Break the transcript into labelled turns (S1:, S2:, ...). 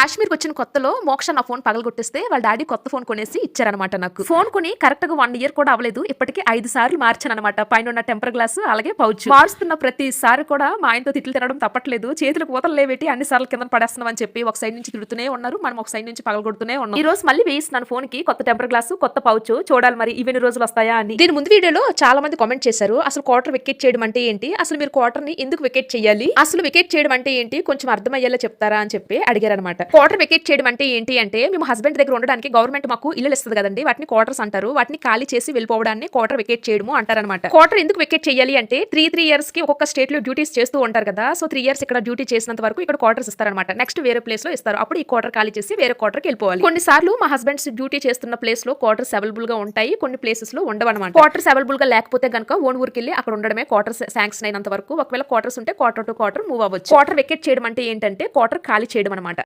S1: కాశ్మీర్కి వచ్చిన కొత్తలో మోక్ష నా ఫోన్ పగలగొట్టేస్తే వాళ్ళ డాడీ కొత్త ఫోన్ కొనేసి ఇచ్చారనమాట నాకు. ఫోన్ కొని కరెక్ట్గా వన్ ఇయర్ కూడా అవ్వలేదు. ఇప్పటికీ ఐదు సార్లు మార్చాను అనమాట పైన ఉన్న టెంపర్ గ్లాస్ అలాగే పౌచ్. మారుస్తున్న ప్రతిసారి కూడా మా ఆయనతో తిట్లు తినడం తప్పట్లేదు. చేతులకు ఊతలు లేవేటి అన్ని సార్లు కింద పడేస్తున్నాం అని చెప్పి ఒక సైడ్ నుంచి తిడుతూనే ఉన్నారు. మనం ఒక సైడ్ నుంచి పగలగొడుతూనే ఉన్నాం. ఈ రోజు మళ్ళీ వేయిస్తున్నాను ఫోన్కి కొత్త టెంపర్ గ్లాస్ కొత్త పౌచ్. చూడాలి మరి ఇవన్నీ రోజులు వస్తాయా అని. దీని ముందు వీడియోలో చాలా మంది కామెంట్ చేశారు. అసలు క్వార్టర్ వికెట్ చేయడం అంటే ఏంటి? అసలు మీరు క్వార్టర్ని ఎందుకు వికెట్ చేయాలి? అసలు వికెట్ చేయడం అంటే ఏంటి? కొంచెం అర్థమయ్యేలా చెప్తారా అని చెప్పి అడిగారనమాట క్వార్టర్ వికెట్ చేయడం అంటే ఏంటి అంటే మేము హస్బెండ్ దగ్గర ఉండడానికి గవర్నమెంట్ మాకు ఇల్లు ఇస్తుంది కదండి. వాటిని క్వార్టర్స్ అంటారు. వాటిని ఖాళీ చేసి వెళ్ళిపోవడాన్ని క్వార్టర్ వికెట్ చేయడము అంటారనమాట క్వార్టర్ ఎందుకు వెకేట్ చేయాలి అంటే త్రీ త్రీ ఇయర్స్కి ఒక్కొక్క స్టేట్లో డ్యూటీస్ చేస్తూ ఉంటారు కదా. సో త్రీ ఇయర్స్ ఇక్కడ డ్యూటీ చేసినంత వరకు ఇక్కడ క్వార్టర్స్ ఇస్తారనమాట నెక్స్ట్ వేరే ప్లేస్లో ఇస్తారు. అప్పుడు ఈ క్వార్టర్ ఖాళీ చేసి వేరే క్వార్టర్కి వెళ్ళిపోవాలి. కొన్నిసార్లు మా హస్బెండ్స్ డ్యూటీ చేస్తున్న ప్లేస్లో క్వార్టర్స్ అవైలబుల్గా ఉంటాయి. కొన్ని ప్లేసెస్లో ఉండవన్నమాట. క్వార్టర్స్ అవైలబుల్గా లేకపోతే కనుక ఓన్ ఊరికి వెళ్ళి అక్కడ ఉండడమే క్వార్టర్స్ శాంక్షన్ అయినంత వరకు. ఒకవేళ క్వార్టర్స్ ఉంటే క్వార్టర్ టు క్వార్టర్ మూవ్ అవ్వచ్చు. క్వార్టర్ వికెట్ చేయడం అంటే ఏంటంటే క్వార్టర్ ఖాళీ చేయడం అనమాట